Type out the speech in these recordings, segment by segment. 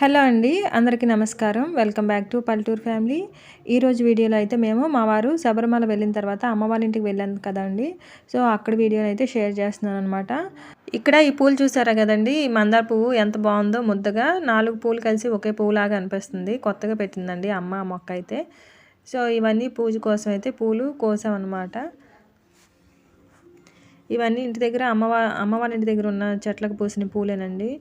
Hello అండి అందరికీ నమస్కారం. Welcome back to Palleturu family. ఈరోజు వీడియోలో అయితే మేము మా వారు శబరిమల వెళ్ళిన తర్వాత అమ్మ వాళ్ళ ఇంటికి వెళ్ళాను కదండి సో అక్కడ వీడియోని అయితే షేర్ చేస్తున్నాను అనమాట ఇక్కడ ఈ పూలు చూసారా కదండి? ఈ మందార పువ్వు ఎంత బాగుందో ముద్దగా నాలుగు పూలు కలిసి ఒకే పువ్వులాగా అనిపిస్తుంది. కొత్తగా పెట్టిందండి అమ్మ మొక్క అయితే. సో ఇవన్నీ పూజ కోసం అయితే పూలు కోసామన్నమాట ఇవన్నీ ఇంటి దగ్గర అమ్మ అమ్మ వాళ్ళ ఇంటి దగ్గర ఉన్న చెట్లకు పూసిన పూలేనండి.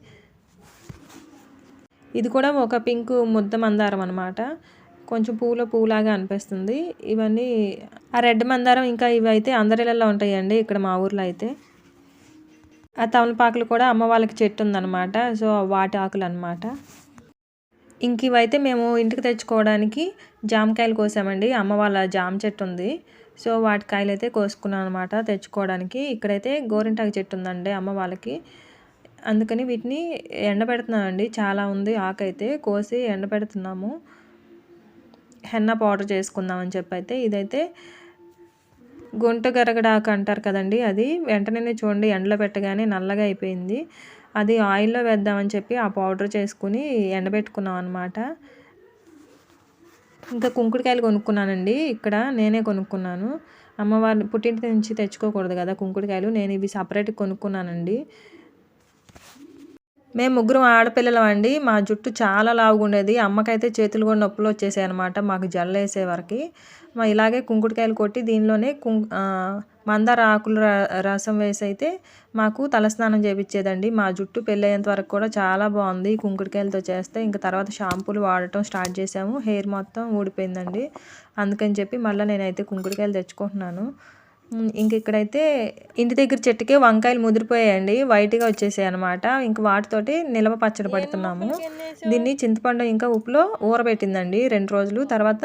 ఇది కూడా ఒక పింక్ ముద్ద మందారం అనమాట కొంచెం పూల పూలాగా అనిపిస్తుంది. ఇవన్నీ ఆ రెడ్ మందారం ఇంకా ఇవి అయితే అందరిలలో ఉంటాయండి ఇక్కడ మా ఊర్లో అయితే. ఆ తమలపాకులు కూడా అమ్మ వాళ్ళకి చెట్టు ఉందన్నమాట. సో వాటి ఆకులు అనమాట ఇంక ఇవైతే మేము ఇంటికి తెచ్చుకోవడానికి జామకాయలు కోసామండి. అమ్మ వాళ్ళ జామ చెట్టు ఉంది. సో వాటి కాయలు అయితే కోసుకున్నాం అనమాట తెచ్చుకోవడానికి. ఇక్కడైతే గోరింటాకు చెట్టు ఉందండి అమ్మ వాళ్ళకి. అందుకని వీటిని ఎండబెడుతున్నామండి చాలా ఉంది ఆకైతే కోసి ఎండబెడుతున్నాము. హెన్న పౌడర్ చేసుకుందామని చెప్పి అయితే ఇదైతే గుంట గరగడాకు అంటారు కదండి అది. వెంటనే చూడండి ఎండలో పెట్టగానే నల్లగా అయిపోయింది. అది ఆయిల్లో వేద్దామని చెప్పి ఆ పౌడర్ చేసుకుని ఎండబెట్టుకున్నాం అనమాట ఇంకా కుంకుడుకాయలు కొనుక్కున్నానండి. ఇక్కడ నేనే కొనుక్కున్నాను. అమ్మవారి పుట్టింటి నుంచి తెచ్చుకోకూడదు కదా కుంకుడుకాయలు. నేను ఇవి సపరేట్గా కొనుక్కున్నానండి. మేము ముగ్గురం ఆడపిల్లలం అండి. మా జుట్టు చాలా లావుగా ఉండేది. అమ్మకైతే చేతులు కూడా నొప్పులు వచ్చేసాయి అనమాట మాకు జల్లేసే వరకు. మా ఇలాగే కుంకుడుకాయలు కొట్టి దీనిలోనే కుం మందార ఆకుల రసం వేసి అయితే మాకు తలస్నానం చేపించేదండి మా జుట్టు పెళ్ళయ్యేంత వరకు కూడా చాలా బాగుంది. కుంకుడుకాయలతో చేస్తే ఇంకా తర్వాత షాంపూలు వాడటం స్టార్ట్ చేసాము. హెయిర్ మొత్తం ఊడిపోయిందండి. అందుకని చెప్పి మళ్ళీ నేనైతే కుంకుడుకాయలు తెచ్చుకుంటున్నాను. ఇంక ఇక్కడైతే ఇంటి దగ్గర చెట్టుకే వంకాయలు ముదిరిపోయాయండి. వైట్గా వచ్చేసాయి అనమాట ఇంక వాటితోటి నిలవ పచ్చడి పడుతున్నాము. దీన్ని చింతపండు ఇంకా ఉప్పులో ఊరబెట్టిందండి రెండు రోజులు. తర్వాత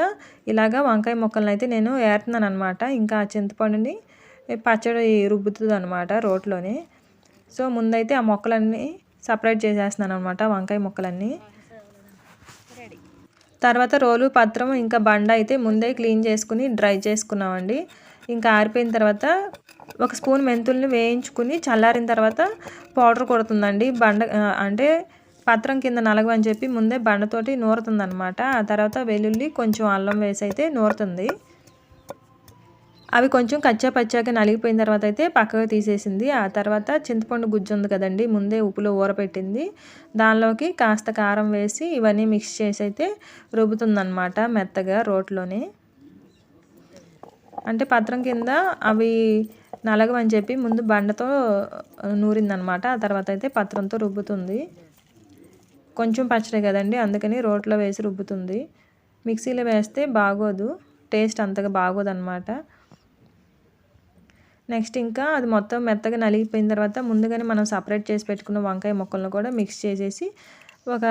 ఇలాగా వంకాయ మొక్కలను అయితే నేను ఏరుతున్నాను అనమాట ఇంకా ఆ చింతపండుని పచ్చడి రుబ్బుతుంది అనమాట రోట్లోనే. సో ముందైతే ఆ మొక్కలన్నీ సపరేట్ చేసేస్తున్నాను అనమాట వంకాయ మొక్కలన్నీ. తర్వాత రోలు పత్రం ఇంకా బండ అయితే ముందే క్లీన్ చేసుకుని డ్రై చేసుకున్నామండి. ఇంకా ఆరిపోయిన తర్వాత ఒక స్పూన్ మెంతుల్ని వేయించుకుని చల్లారిన తర్వాత పౌడర్ కొడుతుందండి. బండ అంటే పత్రం కింద నలగవని చెప్పి ముందే బండతోటి నూరుతుందనమాట ఆ తర్వాత వెల్లుల్లి కొంచెం అల్లం వేసి అయితే నూరుతుంది. అవి కొంచెం కచ్చా పచ్చాక నలిగిపోయిన తర్వాత అయితే పక్కగా తీసేసింది. ఆ తర్వాత చింతపండు గుజ్జు ఉంది కదండి ముందే ఉప్పులో ఊరపెట్టింది దానిలోకి కాస్త కారం వేసి ఇవన్నీ మిక్స్ చేసి అయితే రుబ్బుతుందనమాట మెత్తగా రోట్లోనే. అంటే పత్రం కింద అవి నలగవని చెప్పి ముందు బండతో నూరిందనమాట. ఆ తర్వాత అయితే పత్రంతో రుబ్బుతుంది. కొంచెం పచ్చడి కదండి అందుకని రోట్లో వేసి రుబ్బుతుంది. మిక్సీలో వేస్తే బాగోదు టేస్ట్ అంతగా బాగోదు అనమాట నెక్స్ట్ ఇంకా అది మొత్తం మెత్తగా నలిగిపోయిన తర్వాత ముందుగానే మనం సపరేట్ చేసి పెట్టుకున్న వంకాయ ముక్కలను కూడా మిక్స్ చేసేసి ఒక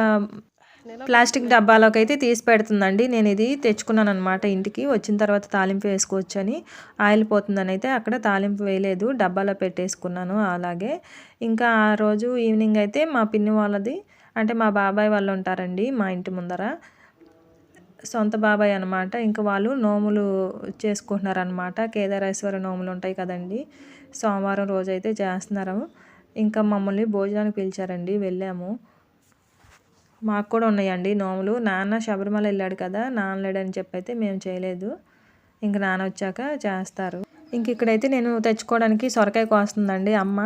ప్లాస్టిక్ డబ్బాలోకి అయితే తీసి పెడుతుందండి. నేను ఇది తెచ్చుకున్నాను అనమాట ఇంటికి. వచ్చిన తర్వాత తాలింపు వేసుకోవచ్చు అని ఆయిల్ పోతుందని అయితే అక్కడ తాలింపు వేయలేదు. డబ్బాలో పెట్టేసుకున్నాను అలాగే. ఇంకా ఆ రోజు ఈవినింగ్ అయితే మా పిన్ని వాళ్ళది అంటే మా బాబాయ్ వాళ్ళు ఉంటారండి మా ఇంటి ముందర. సొంత బాబాయ్ అనమాట ఇంకా వాళ్ళు నోములు చేసుకుంటున్నారనమాట కేదారేశ్వర నోములు ఉంటాయి కదండి. సోమవారం రోజు అయితే చేస్తున్నారు. ఇంకా మమ్మల్ని భోజనానికి పిలిచారండి. వెళ్ళాము. మాకు కూడా ఉన్నాయండి. నోములు. నాన్న శబరిమల వెళ్ళాడు కదా నాన్న లేడని చెప్పి అయితే మేము చేయలేదు. ఇంక నాన్న వచ్చాక చేస్తారు. ఇంక ఇక్కడైతే నేను తెచ్చుకోవడానికి సొరకాయ కోస్తుందండి అమ్మ.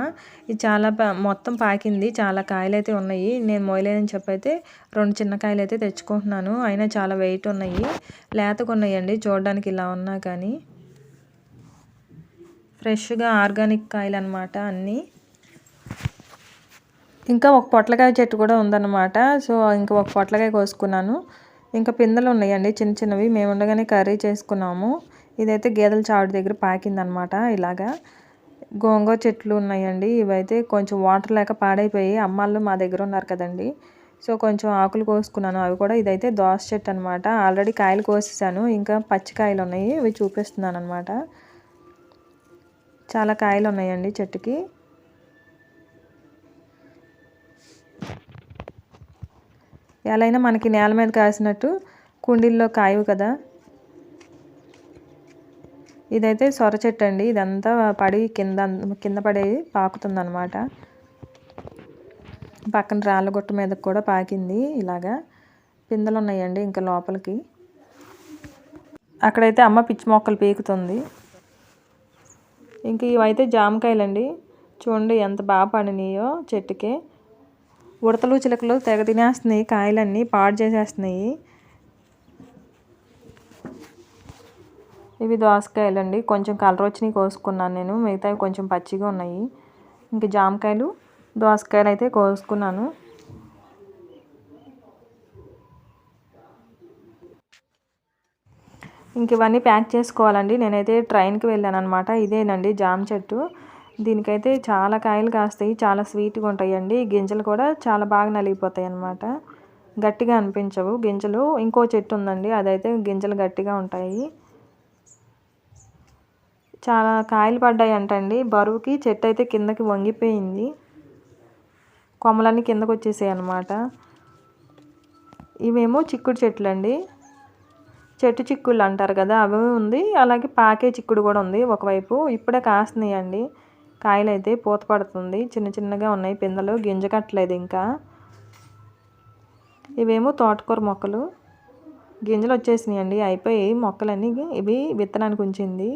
ఇది చాలా మొత్తం పాకింది. చాలా కాయలు అయితే ఉన్నాయి. నేను మోయలేదని చెప్పి అయితే రెండు చిన్న కాయలు అయితే తెచ్చుకుంటున్నాను. అయినా చాలా వెయిట్ ఉన్నాయి. లేతగా ఉన్నాయండి చూడడానికి ఇలా ఉన్నా కానీ. ఫ్రెష్గా ఆర్గానిక్ కాయలు అనమాట అన్నీ. ఇంకా ఒక పొట్లకాయ చెట్టు కూడా ఉందన్నమాట. సో ఇంకా ఒక పొట్లకాయ కోసుకున్నాను. ఇంకా పిందెలు ఉన్నాయండి చిన్న చిన్నవి. మేము ఉండగానే కర్రీ చేసుకున్నాము. ఇదైతే గేదెల చావిడి దగ్గర పాకిందనమాట ఇలాగా. గోంగూర చెట్లు ఉన్నాయండి. ఇవైతే కొంచెం వాటర్ లేక పాడైపోయి అమ్మాళ్ళు మా దగ్గర ఉన్నారు కదండి. సో కొంచెం ఆకులు కోసుకున్నాను. అవి కూడా ఇదైతే దోస చెట్టు అనమాట ఆల్రెడీ కాయలు కోసేసాను. ఇంకా పచ్చికాయలు ఉన్నాయి. ఇవి చూపిస్తున్నాను అనమాట చాలా కాయలు ఉన్నాయండి చెట్టుకి. ఎలా మనకి నేల మీద కాసినట్టు కుండీల్లో కాయవు కదా. ఇదైతే సొర చెట్టు అండి. ఇదంతా పడి కింద కింద పడేది పాకుతుందనమాట పక్కన రాళ్ళ గుట్ట మీద కూడా పాకింది ఇలాగా. పిందెలు ఉన్నాయండి ఇంకా లోపలికి. అక్కడైతే అమ్మ పిచ్చి మొక్కలు పీకుతుంది. ఇంక ఇవైతే జామకాయలండి. చూడండి ఎంత బాగా పండినాయో చెట్టుకి. ఉడతలు చిలకలు తెగ తినేస్తున్నాయి కాయలన్నీ పాడు చేసేస్తున్నాయి. ఇవి దోసకాయలండి. కొంచెం కలర్ వచ్చినాయి కోసుకున్నాను నేను. మిగతావి కొంచెం పచ్చిగా ఉన్నాయి. ఇంకా జామకాయలు దోసకాయలు అయితే కోసుకున్నాను. ఇంక ఇవన్నీ ప్యాక్ చేసుకోవాలండి. నేనైతే ట్రైన్కి వెళ్ళాను అనమాట ఇదేనండి జామ చెట్టు. దీనికైతే చాలా కాయలు కాస్తాయి చాలా స్వీట్గా ఉంటాయండి. గింజలు కూడా చాలా బాగా నలిగిపోతాయి అన్నమాట. గట్టిగా అనిపించవు. గింజలు ఇంకో చెట్టు ఉందండి అదైతే గింజలు గట్టిగా ఉంటాయి. చాలా కాయలు పడ్డాయి అంటండి బరువుకి చెట్టు అయితే కిందకి వంగిపోయింది. కొమ్మలన్నీ కిందకు వచ్చేసాయి అన్నమాట. ఇవేమో చిక్కుడు చెట్లు అండి చెట్టు చిక్కుళ్ళు అంటారు కదా అవి ఉంది. అలాగే పాకే చిక్కుడు కూడా ఉంది ఒకవైపు. ఇప్పుడే కాస్తున్నాయండి. కాయలు అయితే పూత పడుతుంది. చిన్న చిన్నగా ఉన్నాయి. పిందెలు గింజ కట్టలేదు ఇంకా. ఇవేమో తోటకూర మొక్కలు. గింజలు వచ్చేసినాయి అండి అయిపోయి మొక్కలన్నీ ఇవి విత్తనానికి ఉంచింది.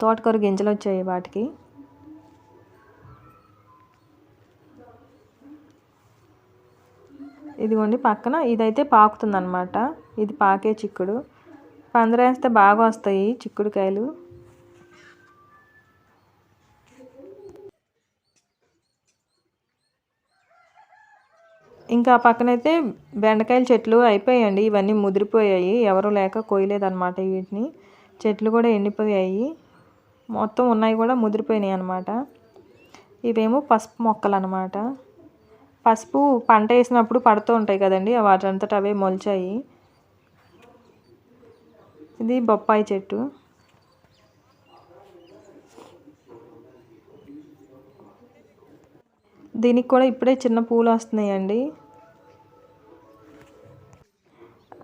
తోటకూర గింజలు వచ్చాయి వాటికి. ఇదిగోండి పక్కన ఇదైతే పాకుతుంది అనమాట ఇది పాకే చిక్కుడు. పందిరేస్తే బాగా వస్తాయి చిక్కుడుకాయలు. ఇంకా పక్కనైతే బెండకాయల చెట్లు అయిపోయాయండి. ఇవన్నీ ముదిరిపోయాయి. ఎవరు లేక కోయలేదన్నమాట వీటిని. చెట్లు కూడా ఎండిపోయాయి. మొత్తం ఉన్నాయి కూడా ముదిరిపోయినాయి అనమాట ఇవేమో పసుపు మొక్కలు అనమాట పసుపు పంట వేసినప్పుడు పడుతూ ఉంటాయి కదండి. వాటంతట అవే మొలిచాయి. ఇది బొప్పాయి చెట్టు. దీనికి కూడా ఇప్పుడే చిన్న పూలు వస్తున్నాయండి.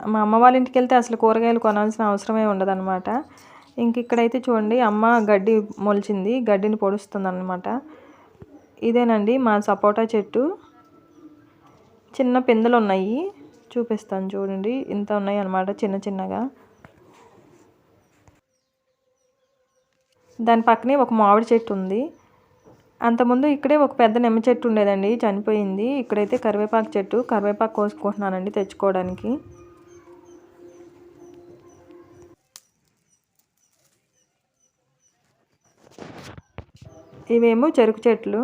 మా అమ్మ వాళ్ళ ఇంటికి వెళ్తే అసలు కూరగాయలు కొనాల్సిన అవసరమే ఉండదన్నమాట. ఇంక ఇక్కడైతే చూడండి అమ్మ గడ్డి మొలిచింది గడ్డిని పొడుస్తుంది అనమాట ఇదేనండి మా సపోటా చెట్టు. చిన్న పిందెలు ఉన్నాయి చూపిస్తాను చూడండి. ఇంత ఉన్నాయి అనమాట చిన్న చిన్నగా. దాని పక్కనే ఒక మామిడి చెట్టు ఉంది. అంతకుముందు ఇక్కడే ఒక పెద్ద నిమ్మ చెట్టు ఉండేదండి చనిపోయింది. ఇక్కడైతే కరివేపాకు చెట్టు కరివేపాకు కోసుకుంటున్నానండి తెచ్చుకోవడానికి. ఇవేమో చెరుకు చెట్లు.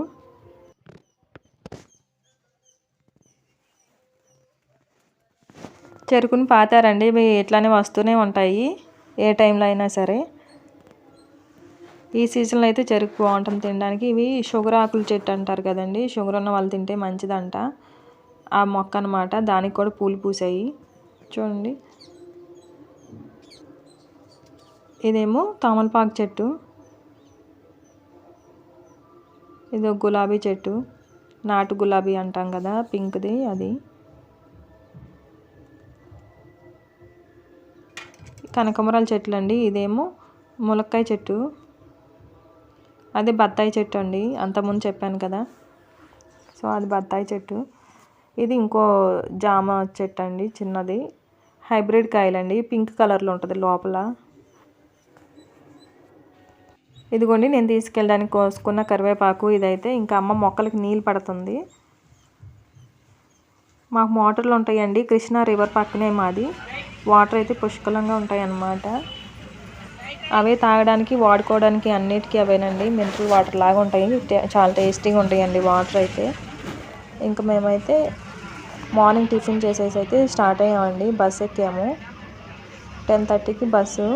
చెరుకుని పాతారండి ఇవి ఇట్లానే వస్తూనే ఉంటాయి ఏ టైంలో అయినా సరే. ఈ సీజన్లో అయితే చెరుకు బాగుంటుంది తినడానికి. ఇవి షుగర్ ఆకుల చెట్టు అంటారు కదండి షుగర్ ఉన్న వాళ్ళు తింటే మంచిదంట. ఆ మొక్క అనమాట దానికి కూడా పూలు పూసాయి. చూడండి. ఇదేమో తామలపాకు చెట్టు. ఇది ఒక గులాబీ చెట్టు. నాటు గులాబీ అంటాం కదా పింక్ది అది. కనకమరాల చెట్లు అండి ఇదేమో ములక్కాయ చెట్టు. అది బత్తాయి చెట్టు అండి అంతకుముందు చెప్పాను కదా. సో అది బత్తాయి చెట్టు. ఇది ఇంకో జామ చెట్టు అండి చిన్నది. హైబ్రిడ్ కాయలండి పింక్ కలర్లో ఉంటుంది లోపల. ఇదిగోండి నేను తీసుకెళ్ళడానికి కోసుకున్న కరివేపాకు ఇదైతే. ఇంకా అమ్మ మొక్కలకి నీళ్ళు పడుతుంది. మాకు మోటార్లు ఉంటాయండి. కృష్ణా రివర్ పక్కనే మాది. వాటర్ అయితే పుష్కలంగా ఉంటాయన్నమాట. అవే తాగడానికి వాడుకోవడానికి అన్నిటికీ అవేనండి. మినరల్ వాటర్ లాగా ఉంటాయి. చాలా టేస్టీగా ఉంటాయండి వాటర్ అయితే. ఇంకా మేమైతే మార్నింగ్ టిఫిన్ చేసేసి అయితే స్టార్ట్ అయ్యామండి. బస్ ఎక్కాము. టెన్ థర్టీకి బస్సు.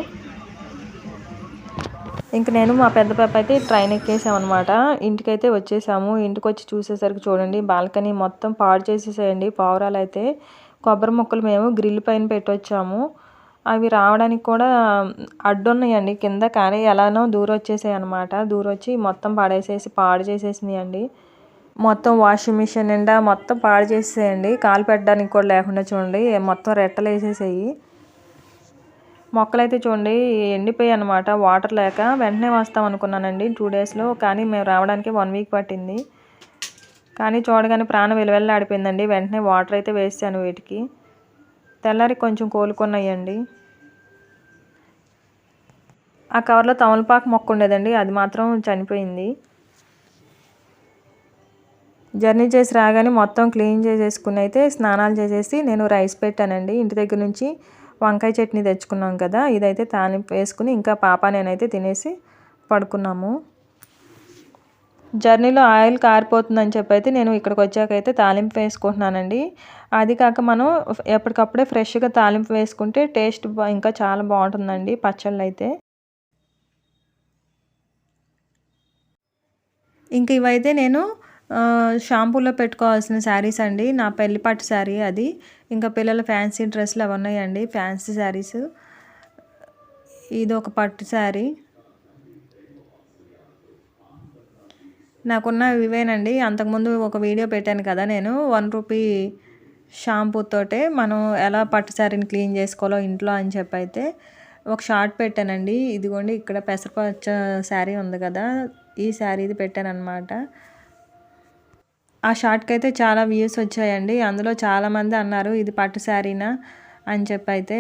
ఇంక నేను మా పెద్ద పాప అయితే ట్రైన్ ఎక్కేసామన్నమాట. ఇంటికైతే వచ్చేసాము. ఇంటికి వచ్చి చూసేసరికి చూడండి బాల్కనీ మొత్తం పాడు చేసేసేయండి. పావురాలు అయితే కొబ్బరి మొక్కలు మేము గ్రిల్ పైన పెట్టొచ్చాము. అవి రావడానికి కూడా అడ్డున్నాయండి. కింద కానీ ఎలానో దూరం వచ్చేసాయి అనమాట దూరం వచ్చి మొత్తం పడేసేసి పాడు చేసేసినాయండి. అండి మొత్తం వాషింగ్ మిషన్ నిండా మొత్తం పాడు చేసేయండి కాలు పెట్టడానికి కూడా లేకుండా చూడండి. మొత్తం రెట్టలు వేసేసేయి మొక్కలైతే చూడండి ఎండిపోయాయి అనమాట వాటర్ లేక వెంటనే వస్తాం అనుకున్నానండి టూ డేస్లో కానీ మేము రావడానికి వన్ వీక్ పట్టింది. కానీ చూడగానే ప్రాణం విలువెల్లాడిపోయిందండి వెంటనే వాటర్ అయితే వేసాను వీటికి. తెల్లారి కొంచెం కోలుకున్నాయండి. ఆ కవర్లో తమలపాకు మొక్క ఉండేదండి. అది మాత్రం చనిపోయింది. జర్నీ చేసి రాగానే మొత్తం క్లీన్ చేసేసుకుని అయితే స్నానాలు చేసేసి నేను రైస్ పెట్టానండి. ఇంటి దగ్గర నుంచి వంకాయ చట్నీ తెచ్చుకున్నాం కదా ఇదైతే తాలింపు వేసుకుని ఇంకా పాప నేనైతే తినేసి పడుకున్నాము. జర్నీలో ఆయిల్ కారిపోతుందని చెప్పి అయితే నేను ఇక్కడికి వచ్చాకైతే తాలింపు వేసుకుంటున్నానండి. అది కాక మనం ఎప్పటికప్పుడే ఫ్రెష్గా తాలింపు వేసుకుంటే టేస్ట్ ఇంకా చాలా బాగుంటుందండి పచ్చళ్ళు అయితే. ఇంక ఇవైతే నేను షాంపూలో పెట్టుకోవాల్సిన శారీస్ అండి. నా పెళ్ళి పట్టు శారీ అది. ఇంకా పిల్లల ఫ్యాన్సీ డ్రెస్సులు అవి ఉన్నాయండి. ఫ్యాన్సీ శారీస్. ఇది ఒక పట్టు శారీ. నాకున్న ఇవేనండి. అంతకుముందు ఒక వీడియో పెట్టాను కదా నేను. వన్ రూపీ షాంపూతోటే మనం ఎలా పట్టు శారీని క్లీన్ చేసుకోవాలో ఇంట్లో అని చెప్పి అయితే ఒక షార్ట్ పెట్టానండి. ఇదిగోండి ఇక్కడ పెసరపచ్చ శారీ ఉంది కదా. ఈ శారీ ఇది పెట్టాను అనమాట ఆ షార్ట్కి అయితే చాలా వ్యూస్ వచ్చాయండి. అందులో చాలామంది అన్నారు ఇది పట్టు శారీనా? అని చెప్పి అయితే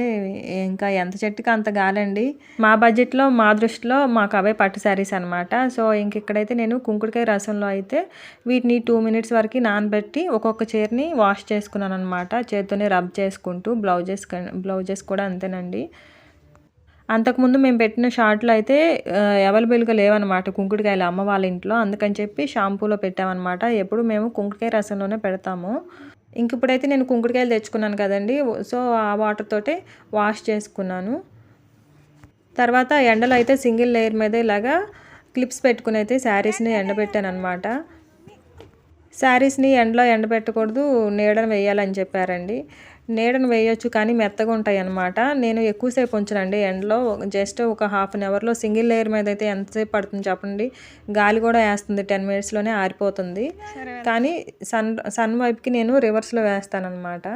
ఇంకా ఎంత చెట్టుకి అంత గాలండి. మా బడ్జెట్లో మా దృష్టిలో మాకు అవే పట్టు శారీస్ అనమాట సో ఇంక ఇక్కడైతే నేను కుంకుడుకాయ రసంలో అయితే వీటిని టూ మినిట్స్ వరకు నానబెట్టి ఒక్కొక్క చీరని వాష్ చేసుకున్నాను అనమాట చేతితోనే రబ్ చేసుకుంటూ బ్లౌజెస్ బ్లౌజెస్ కూడా అంతేనండి. అంతకుముందు మేము పెట్టిన షార్ట్లు అయితే అవైలబుల్గా లేవన్నమాట కుంకుడుకాయలు అమ్మ వాళ్ళ ఇంట్లో. అందుకని చెప్పి షాంపూలో పెట్టామన్నమాట. ఎప్పుడు మేము కుంకుడుకాయ రసంలోనే పెడతాము. ఇంక ఇప్పుడైతే నేను కుంకుడుకాయలు తెచ్చుకున్నాను కదండి. సో ఆ వాటర్ తోటే వాష్ చేసుకున్నాను. తర్వాత ఎండలో అయితే సింగిల్ లేయర్ మీద ఇలాగా క్లిప్స్ పెట్టుకుని అయితే శారీస్ని ఎండబెట్టాను అనమాట శారీస్ని ఎండలో ఎండబెట్టకూడదు నీడను వేయాలని చెప్పారండి. నీడను వేయొచ్చు కానీ మెత్తగా ఉంటాయి అనమాట నేను ఎక్కువసేపు ఉంచనండి. ఎండలో జస్ట్ ఒక హాఫ్ అన్ అవర్లో సింగిల్ లేయర్ మీద అయితే ఎంతసేపు పడుతుంది చెప్పండి? గాలి కూడా వేస్తుంది. టెన్ మినిట్స్లోనే ఆరిపోతుంది. కానీ సన్ సన్ వైపుకి నేను రివర్స్లో వేస్తానమాట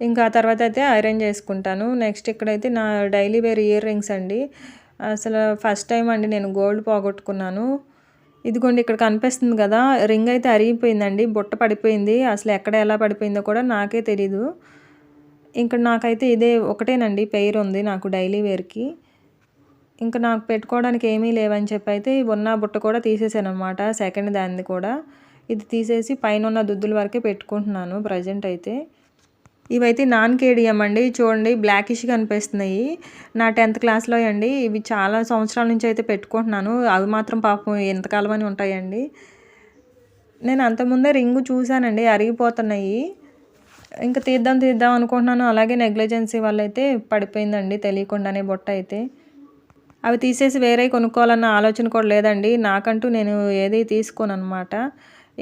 ఇంకా తర్వాత అయితే ఐరన్ చేసుకుంటాను. నెక్స్ట్ ఇక్కడైతే నా డైలీ వేర్ ఇయర్ రింగ్స్ అండి. అసలు ఫస్ట్ టైం అండి నేను గోల్డ్ పోగొట్టుకున్నాను. ఇదిగోండి ఇక్కడ కనిపిస్తుంది కదా రింగ్ అయితే అరిగిపోయిందండి బుట్ట పడిపోయింది అసలు ఎక్కడ ఎలా పడిపోయిందో కూడా నాకే తెలీదు. ఇంకా నాకైతే ఇదే ఒకటేనండి పెయిర్ ఉంది నాకు డైలీ వేర్కి. ఇంకా నాకు పెట్టుకోవడానికి ఏమీ లేవని చెప్పి అయితే ఉన్న బుట్ట కూడా తీసేసాను అనమాట సెకండ్ దాన్ని కూడా. ఇది తీసేసి పైన ఉన్న దుద్దుల వరకే పెట్టుకుంటున్నాను ప్రజెంట్ అయితే. ఇవైతే నాన్ కేడిఎం అండి. చూడండి బ్లాకిష్ కనిపిస్తున్నాయి. నా టెన్త్ క్లాస్లో అండి ఇవి చాలా సంవత్సరాల నుంచి అయితే పెట్టుకుంటున్నాను. అవి మాత్రం పాపం ఎంతకాలం అని ఉంటాయండి. నేను అంతకుముందే రింగు చూశానండి అరిగిపోతున్నాయి. ఇంకా తీద్దాం తీద్దాం అనుకుంటున్నాను. అలాగే నెగ్లిజెన్సీ వల్ల అయితే పడిపోయిందండి తెలియకుండానే బొట్ట అయితే. అవి తీసేసి వేరే కొనుక్కోవాలన్న ఆలోచన కూడా లేదండి. నాకంటూ నేను ఏది తీసుకోను అనమాట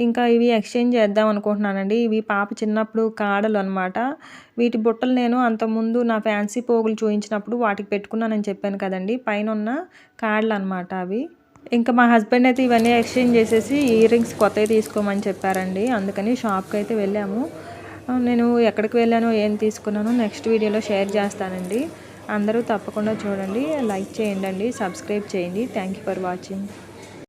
ఇంకా ఇవి ఎక్స్చేంజ్ చేద్దాం అనుకుంటున్నానండి. ఇవి పాప చిన్నప్పుడు కాడలు అనమాట వీటి బుట్టలు నేను అంతకుముందు నా ఫ్యాన్సీ పోగులు చూపించినప్పుడు వాటికి పెట్టుకున్నానని చెప్పాను కదండి. పైన ఉన్న కాడలు అనమాట అవి. ఇంకా మా హస్బెండ్ అయితే ఇవన్నీ ఎక్స్చేంజ్ చేసేసి ఇయర్ రింగ్స్ కొత్తవి తీసుకోమని చెప్పారండి. అందుకని షాప్కి అయితే వెళ్ళాము. నేను ఎక్కడికి వెళ్ళానో ఏం తీసుకున్నానో నెక్స్ట్ వీడియోలో షేర్ చేస్తానండి. అందరూ తప్పకుండా చూడండి. లైక్ చేయండి సబ్స్క్రైబ్ చేయండి. Thank you for watching